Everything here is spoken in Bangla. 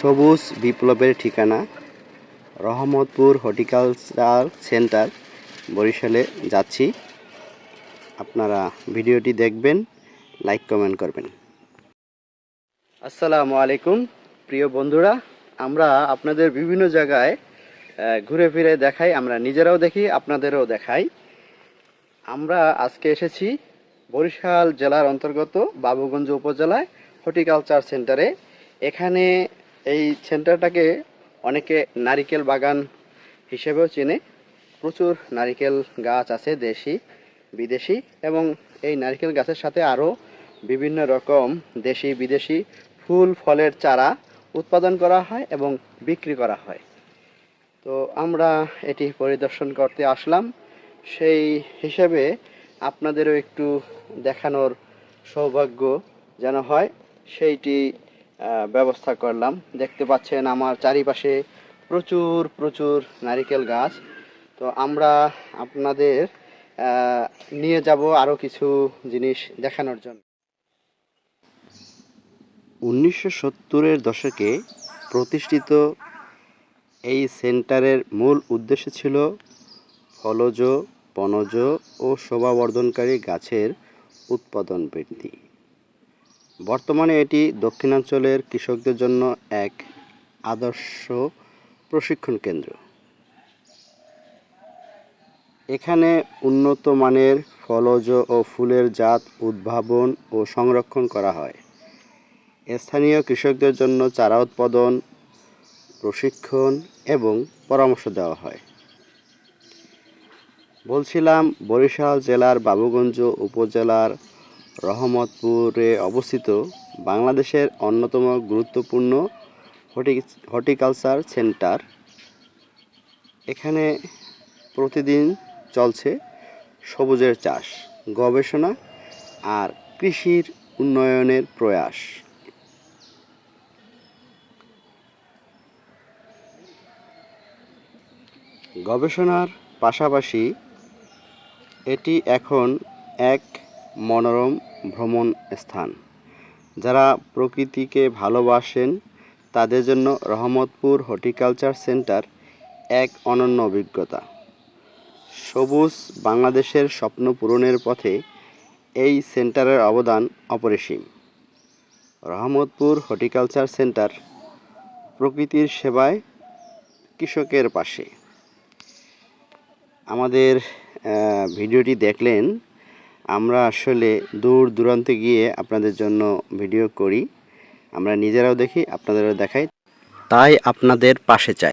সবুজ বিপ্লবের ঠিকানা রহমতপুর হর্টিকালচার সেন্টার, বরিশালে যাচ্ছি। আপনারা ভিডিওটি দেখবেন, লাইক, কমেন্ট করবেন। আসসালামু আলাইকুম, প্রিয় বন্ধুরা। আমরা আপনাদের বিভিন্ন জায়গায় ঘুরে ফিরে দেখাই, আমরা নিজেরাও দেখি, আপনাদেরও দেখাই। আমরা আজকে এসেছি বরিশাল জেলার অন্তর্গত বাবুগঞ্জ উপজেলায় হর্টিকালচার সেন্টারে। এখানে এই সেন্টারটাকে অনেকে নারিকেল বাগান হিসেবেও চেনে। প্রচুর নারিকেল গাছ আছে দেশি, বিদেশি এবং এই নারিকেল গাছের সাথে আরও বিভিন্ন রকম দেশি, বিদেশি ফুল, ফলের চারা উৎপাদন করা হয় এবং বিক্রি করা হয়। তো আমরা এটি পরিদর্শন করতে আসলাম। সেই হিসেবে আপনাদেরও একটু দেখানোর সৌভাগ্য যেন হয়, সেইটি ব্যবস্থা করলাম। দেখতে পাচ্ছেন আমার চারিপাশে প্রচুর প্রচুর নারিকেল গাছ। তো আমরা আপনাদের নিয়ে যাব আরও কিছু জিনিস দেখানোর জন্য। উনিশশো সত্তরের দশকে প্রতিষ্ঠিত এই সেন্টারের মূল উদ্দেশ্য ছিল ফলজ, বনজ ও শোভাবর্ধনকারী গাছের উৎপাদন বৃদ্ধি। বর্তমানে এটি দক্ষিণাঞ্চলের কৃষকদের জন্য এক আদর্শ প্রশিক্ষণ কেন্দ্র। এখানে উন্নত মানের ফলজ ও ফুলের জাত উদ্ভাবন ও সংরক্ষণ করা হয়। স্থানীয় কৃষকদের জন্য চারা উৎপাদন, প্রশিক্ষণ এবং পরামর্শ দেওয়া হয়। বলছিলাম বরিশাল জেলার বাবুগঞ্জ উপজেলার রহমতপুরে অবস্থিত বাংলাদেশের অন্যতম গুরুত্বপূর্ণ হর্টি- হর্টিকালচার সেন্টার। এখানে প্রতিদিন চলছে সবুজের চাষ, গবেষণা আর কৃষির উন্নয়নের প্রয়াস। গবেষণার পাশাপাশি এটি এখন এক মনোরম ভ্রমণ স্থান। যারা প্রকৃতিকে ভালোবাসেন, তাদের জন্য রহমতপুর হর্টিকালচার সেন্টার এক অনন্য অভিজ্ঞতা। সবুজ বাংলাদেশের স্বপ্ন পূরণের পথে এই সেন্টারের অবদান অপরিসীম। রহমতপুর হর্টিকালচার সেন্টার প্রকৃতির সেবায় কৃষকের পাশে। আমাদের ভিডিওটি দেখলেন আমরা আসলে দূর দূরান্তে গিয়ে আপনাদের জন্য ভিডিও করি। আমরা নিজেরাও দেখি, আপনাদেরও দেখাই। তাই আপনাদের পাশে চাই।